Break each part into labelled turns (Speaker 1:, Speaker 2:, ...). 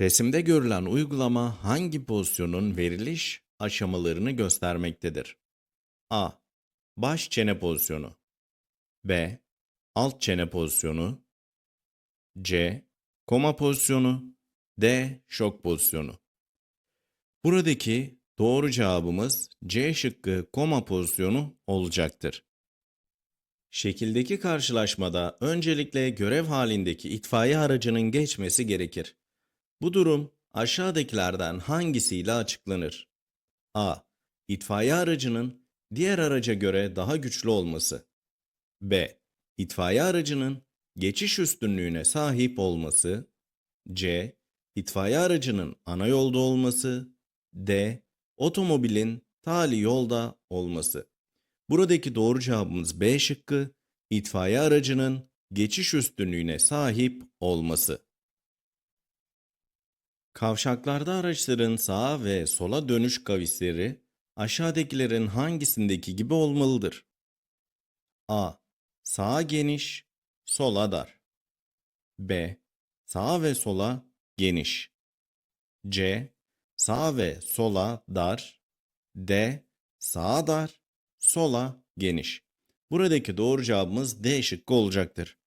Speaker 1: Resimde görülen uygulama hangi pozisyonun veriliş aşamalarını göstermektedir? A. Baş çene pozisyonu B. Alt çene pozisyonu C. Koma pozisyonu D. Şok pozisyonu Buradaki doğru cevabımız C şıkkı koma pozisyonu olacaktır. Şekildeki karşılaşmada öncelikle görev halindeki itfaiye aracının geçmesi gerekir. Bu durum aşağıdakilerden hangisiyle açıklanır? A. İtfaiye aracının diğer araca göre daha güçlü olması. B. İtfaiye aracının geçiş üstünlüğüne sahip olması. C. İtfaiye aracının ana yolda olması. D. Otomobilin tali yolda olması. Buradaki doğru cevabımız B şıkkı, itfaiye aracının geçiş üstünlüğüne sahip olması. Kavşaklarda araçların sağa ve sola dönüş kavisleri aşağıdakilerin hangisindeki gibi olmalıdır? A. Sağa geniş, sola dar. B. Sağa ve sola geniş. C. Sağa ve sola dar. D. Sağa dar, sola geniş. Buradaki doğru cevabımız D şıkkı olacaktır.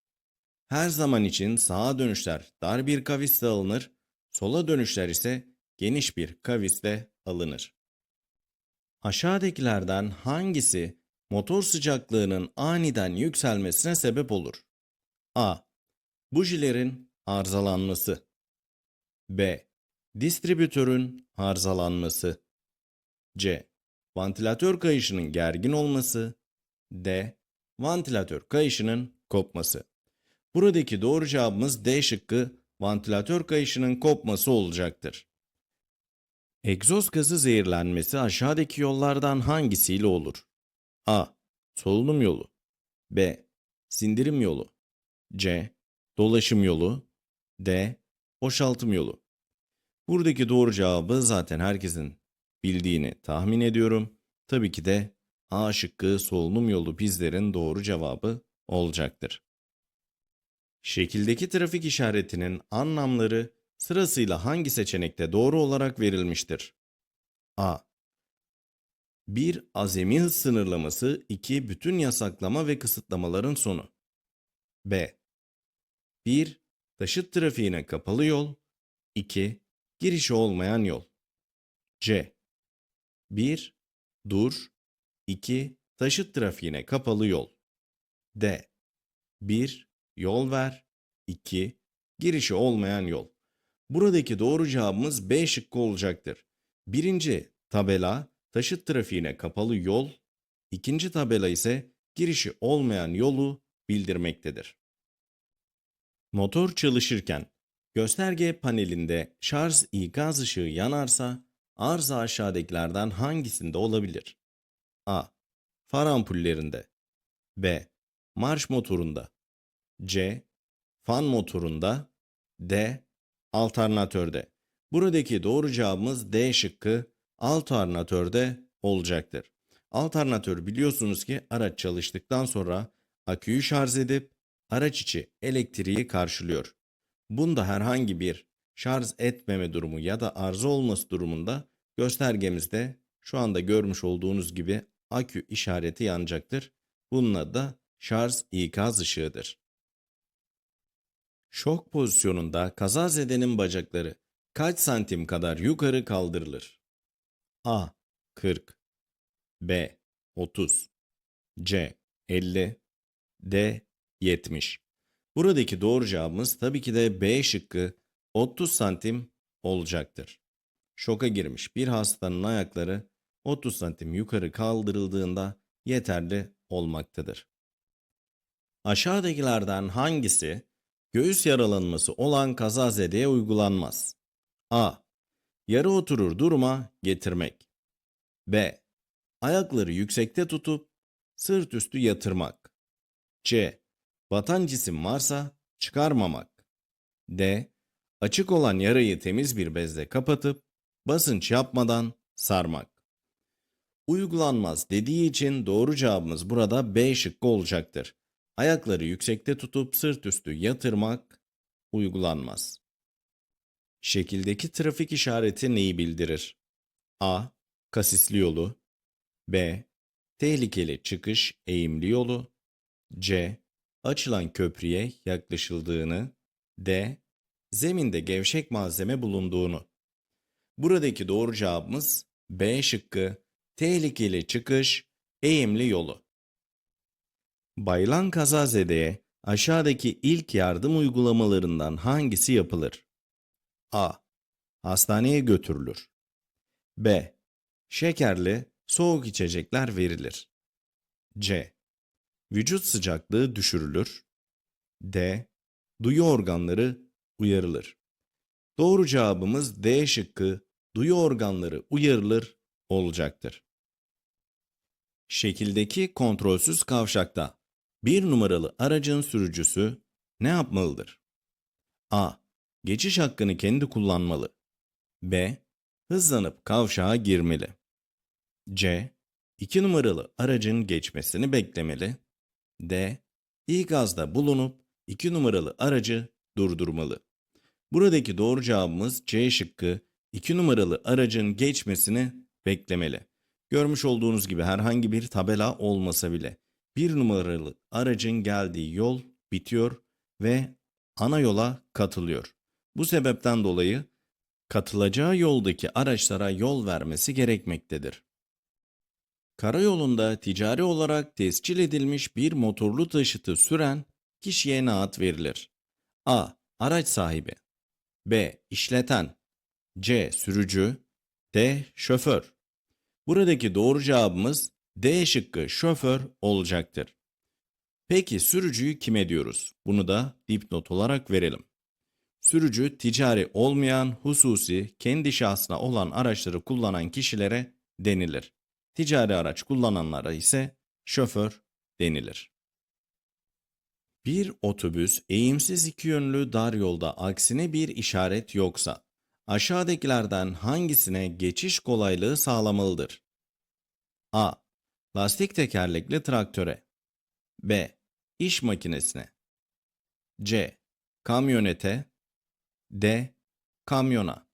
Speaker 1: Her zaman için sağa dönüşler dar bir kavisle alınır, sola dönüşler ise geniş bir kavisle alınır. Aşağıdakilerden hangisi motor sıcaklığının aniden yükselmesine sebep olur? A. Bujilerin arızalanması. B. Distribütörün arızalanması. C. Vantilatör kayışının gergin olması. D. Vantilatör kayışının kopması. Buradaki doğru cevabımız D şıkkı vantilatör kayışının kopması olacaktır. Egzoz gazı zehirlenmesi aşağıdaki yollardan hangisiyle olur? A. Solunum yolu B. Sindirim yolu C. Dolaşım yolu D. Boşaltım yolu Buradaki doğru cevabı zaten herkesin bildiğini tahmin ediyorum. Tabii ki de A şıkkı solunum yolu bizlerin doğru cevabı olacaktır. Şekildeki trafik işaretinin anlamları sırasıyla hangi seçenekte doğru olarak verilmiştir? A. 1. Azami hız sınırlaması 2. Bütün yasaklama ve kısıtlamaların sonu. B. 1. Taşıt trafiğine kapalı yol 2. Girişi olmayan yol. C. 1. Dur 2. Taşıt trafiğine kapalı yol. D. 1. Yol ver 2. Girişi olmayan yol. Buradaki doğru cevabımız B şıkkı olacaktır. Birinci tabela taşıt trafiğine kapalı yol, ikinci tabela ise girişi olmayan yolu bildirmektedir. Motor çalışırken gösterge panelinde şarj ikaz ışığı yanarsa arıza aşağıdakilerden hangisinde olabilir? A. Far ampullerinde B. Marş motorunda C. Fan motorunda D. Alternatörde. Buradaki doğru cevabımız D şıkkı alternatörde olacaktır. Alternatör biliyorsunuz ki araç çalıştıktan sonra aküyü şarj edip araç içi elektriği karşılıyor. Bunda herhangi bir şarj etmeme durumu ya da arıza olması durumunda göstergemizde şu anda görmüş olduğunuz gibi akü işareti yanacaktır. Bunun adı da şarj ikaz ışığıdır. Şok pozisyonunda kazazedenin bacakları kaç santim kadar yukarı kaldırılır? A. 40 B. 30 C. 50 D. 70 Buradaki doğru cevabımız tabii ki de B şıkkı 30 santim olacaktır. Şoka girmiş bir hastanın ayakları 30 santim yukarı kaldırıldığında yeterli olmaktadır. Aşağıdakilerden hangisi göğüs yaralanması olan kazazedeye uygulanmaz? A. Yarı oturur duruma getirmek. B. Ayakları yüksekte tutup sırt üstü yatırmak. C. Batan cisim varsa çıkarmamak. D. Açık olan yarayı temiz bir bezle kapatıp basınç yapmadan sarmak. Uygulanmaz dediği için doğru cevabımız burada B şıkkı olacaktır. Ayakları yüksekte tutup sırt üstü yatırmak uygulanmaz. Şekildeki trafik işareti neyi bildirir? A. Kasisli yolu B. Tehlikeli çıkış eğimli yolu C. Açılan köprüye yaklaşıldığını D. Zeminde gevşek malzeme bulunduğunu. Buradaki doğru cevabımız B şıkkı. Tehlikeli çıkış eğimli yolu. Bayılan kazazedeye aşağıdaki ilk yardım uygulamalarından hangisi yapılır? A. Hastaneye götürülür. B. Şekerli, soğuk içecekler verilir. C. Vücut sıcaklığı düşürülür. D. Duyu organları uyarılır. Doğru cevabımız D şıkkı duyu organları uyarılır olacaktır. Şekildeki kontrolsüz kavşakta bir numaralı aracın sürücüsü ne yapmalıdır? A. Geçiş hakkını kendi kullanmalı. B. Hızlanıp kavşağa girmeli. C. 2 numaralı aracın geçmesini beklemeli. D. İkazda bulunup 2 numaralı aracı durdurmalı. Buradaki doğru cevabımız C şıkkı 2 numaralı aracın geçmesini beklemeli. Görmüş olduğunuz gibi herhangi bir tabela olmasa bile 1 numaralı aracın geldiği yol bitiyor ve ana yola katılıyor. Bu sebepten dolayı katılacağı yoldaki araçlara yol vermesi gerekmektedir. Karayolunda ticari olarak tescil edilmiş bir motorlu taşıtı süren kişiye ne ad verilir? A. Araç sahibi B. işleten C. Sürücü D. Şoför Buradaki doğru cevabımız D şıkkı şoför olacaktır. Peki sürücüyü kime diyoruz? Bunu da dipnot olarak verelim. Sürücü ticari olmayan, hususi, kendi şahsına olan araçları kullanan kişilere denilir. Ticari araç kullananlara ise şoför denilir. Bir otobüs eğimsiz iki yönlü dar yolda aksine bir işaret yoksa aşağıdakilerden hangisine geçiş kolaylığı sağlamalıdır? A. Lastik tekerlekli traktöre B. İş makinesine C. Kamyonete D. Kamyona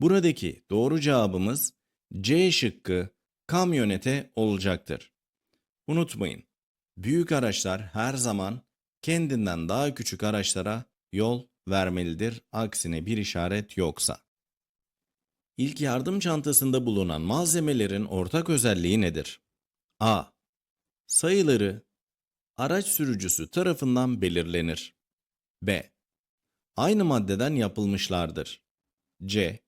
Speaker 1: Buradaki doğru cevabımız C şıkkı kamyonete olacaktır. Unutmayın, büyük araçlar her zaman kendinden daha küçük araçlara yol vermelidir aksine bir işaret yoksa. İlk yardım çantasında bulunan malzemelerin ortak özelliği nedir? A. Sayıları araç sürücüsü tarafından belirlenir. B. Aynı maddeden yapılmışlardır. C.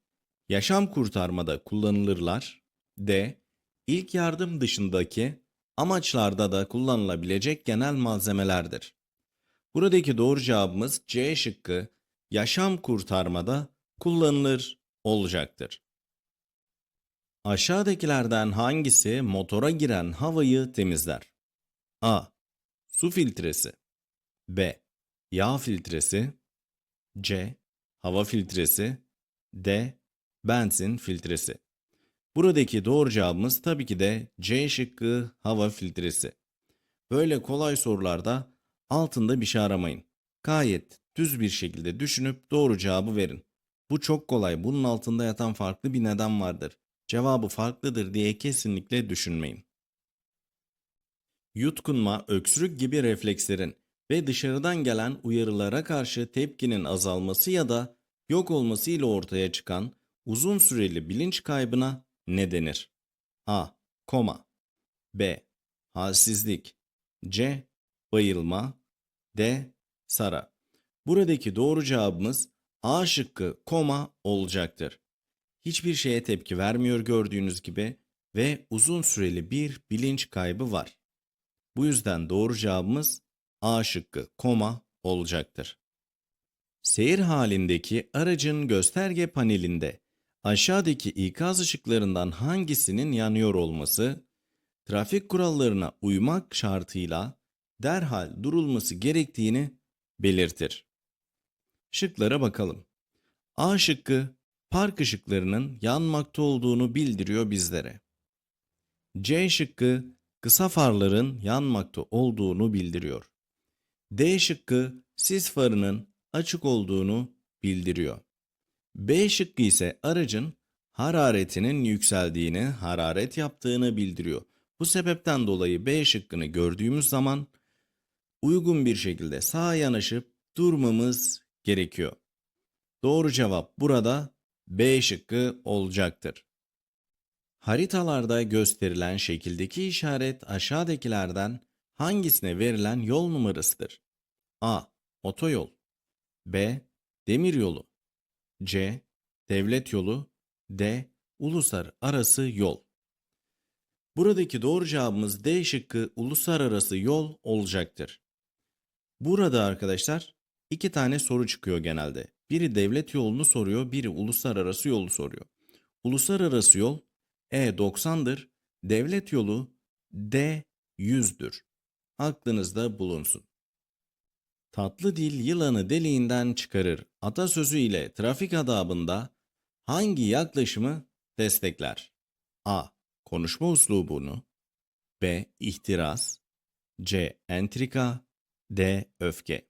Speaker 1: Yaşam kurtarmada kullanılırlar. D. İlk yardım dışındaki amaçlarda da kullanılabilecek genel malzemelerdir. Buradaki doğru cevabımız C şıkkı yaşam kurtarmada kullanılır olacaktır. Aşağıdakilerden hangisi motora giren havayı temizler? A. Su filtresi B. Yağ filtresi C. Hava filtresi D. Benzin filtresi Buradaki doğru cevabımız tabii ki de C şıkkı hava filtresi. Böyle kolay sorularda altında bir şey aramayın. Gayet düz bir şekilde düşünüp doğru cevabı verin. Bu çok kolay. Bunun altında yatan farklı bir neden vardır. Cevabı farklıdır diye kesinlikle düşünmeyin. Yutkunma, öksürük gibi reflekslerin ve dışarıdan gelen uyarılara karşı tepkinin azalması ya da yok olması ile ortaya çıkan uzun süreli bilinç kaybına ne denir? A. Koma B. Halsizlik C. Bayılma D. Sara Buradaki doğru cevabımız A şıkkı koma olacaktır. Hiçbir şeye tepki vermiyor gördüğünüz gibi ve uzun süreli bir bilinç kaybı var. Bu yüzden doğru cevabımız A şıkkı koma olacaktır. Seyir halindeki aracın gösterge panelinde aşağıdaki ikaz ışıklarından hangisinin yanıyor olması, trafik kurallarına uymak şartıyla derhal durulması gerektiğini belirtir. Şıklara bakalım. A şıkkı park ışıklarının yanmakta olduğunu bildiriyor bizlere. C şıkkı kısa farların yanmakta olduğunu bildiriyor. D şıkkı sis farının açık olduğunu bildiriyor. B şıkkı ise aracın hararetinin yükseldiğini, hararet yaptığını bildiriyor. Bu sebepten dolayı B şıkkını gördüğümüz zaman uygun bir şekilde sağa yanaşıp durmamız gerekiyor. Doğru cevap burada B şıkkı olacaktır. Haritalarda gösterilen şekildeki işaret aşağıdakilerden hangisine verilen yol numarasıdır? A. Otoyol B. Demiryolu C. Devlet yolu D. Uluslararası yol Buradaki doğru cevabımız D şıkkı uluslararası yol olacaktır. Burada arkadaşlar iki tane soru çıkıyor genelde. Biri devlet yolunu soruyor, biri uluslararası yolu soruyor. Uluslararası yol E90'dır, devlet yolu D100'dür. Aklınızda bulunsun. Tatlı dil yılanı deliğinden çıkarır. Atasözü ile trafik adabında hangi yaklaşımı destekler? A. Konuşma uslubunu B. İhtiras C. Entrika D. Öfke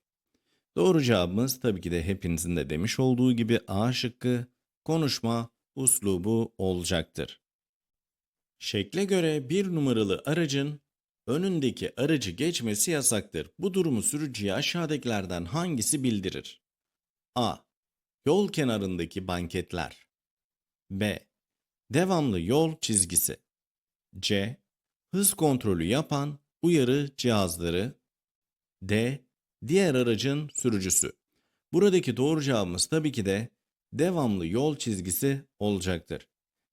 Speaker 1: Doğru cevabımız tabii ki de hepinizin de demiş olduğu gibi A şıkkı konuşma uslubu olacaktır. Şekle göre bir numaralı aracın önündeki aracı geçmesi yasaktır. Bu durumu sürücüye aşağıdakilerden hangisi bildirir? A. Yol kenarındaki banketler. B. Devamlı yol çizgisi. C. Hız kontrolü yapan uyarı cihazları. D. Diğer aracın sürücüsü. Buradaki doğru cevabımız tabii ki de devamlı yol çizgisi olacaktır.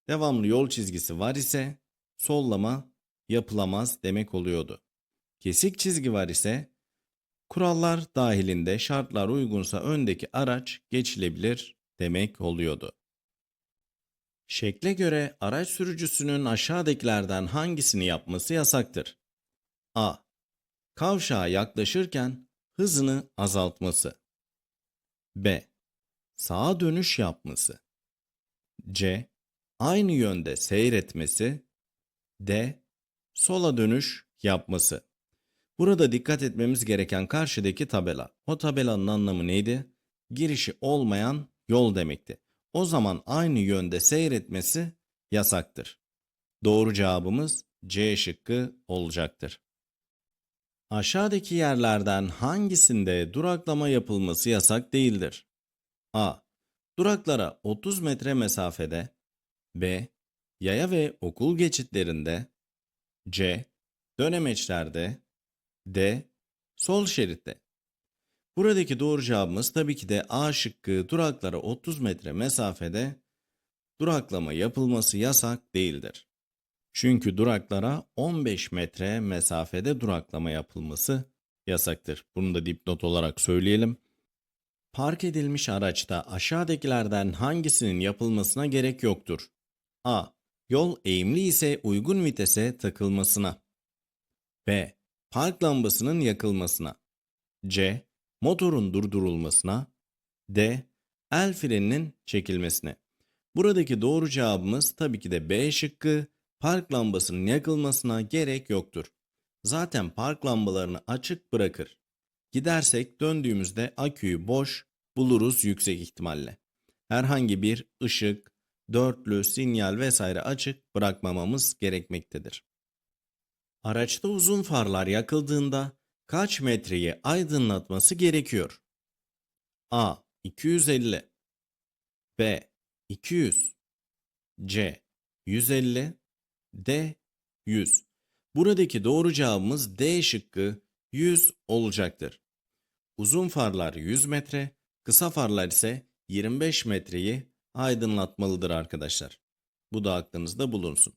Speaker 1: Devamlı yol çizgisi var ise sollama yapılamaz demek oluyordu. Kesik çizgi var ise kurallar dahilinde şartlar uygunsa öndeki araç geçilebilir demek oluyordu. Şekle göre araç sürücüsünün aşağıdakilerden hangisini yapması yasaktır? A. Kavşağa yaklaşırken hızını azaltması. B. Sağa dönüş yapması. C. Aynı yönde seyretmesi. D. Sola dönüş yapması. Burada dikkat etmemiz gereken karşıdaki tabela. O tabelanın anlamı neydi? Girişi olmayan yol demekti. O zaman aynı yönde seyretmesi yasaktır. Doğru cevabımız C şıkkı olacaktır. Aşağıdaki yerlerden hangisinde duraklama yapılması yasak değildir? A. Duraklara 30 metre mesafede B. Yaya ve okul geçitlerinde C. Dönemeçlerde D. Sol şeritte Buradaki doğru cevabımız tabii ki de A şıkkı duraklara 30 metre mesafede duraklama yapılması yasak değildir. Çünkü duraklara 15 metre mesafede duraklama yapılması yasaktır. Bunu da dipnot olarak söyleyelim. Park edilmiş araçta aşağıdakilerden hangisinin yapılmasına gerek yoktur? A. Yol eğimli ise uygun vitese takılmasına. B. Park lambasının yakılmasına. C. Motorun durdurulmasına. D. El freninin çekilmesine. Buradaki doğru cevabımız tabii ki de B şıkkı park lambasının yakılmasına gerek yoktur. Zaten park lambalarını açık bırakır. Gidersek döndüğümüzde aküyü boş buluruz yüksek ihtimalle. Herhangi bir ışık, dörtlü, sinyal vesaire açık bırakmamamız gerekmektedir. Araçta uzun farlar yakıldığında kaç metreyi aydınlatması gerekiyor? A. 250 B. 200 C. 150 D. 100 Buradaki doğru cevabımız D şıkkı 100 olacaktır. Uzun farlar 100 metre, kısa farlar ise 25 metreyi aydınlatmalıdır arkadaşlar. Bu da aklınızda bulunsun.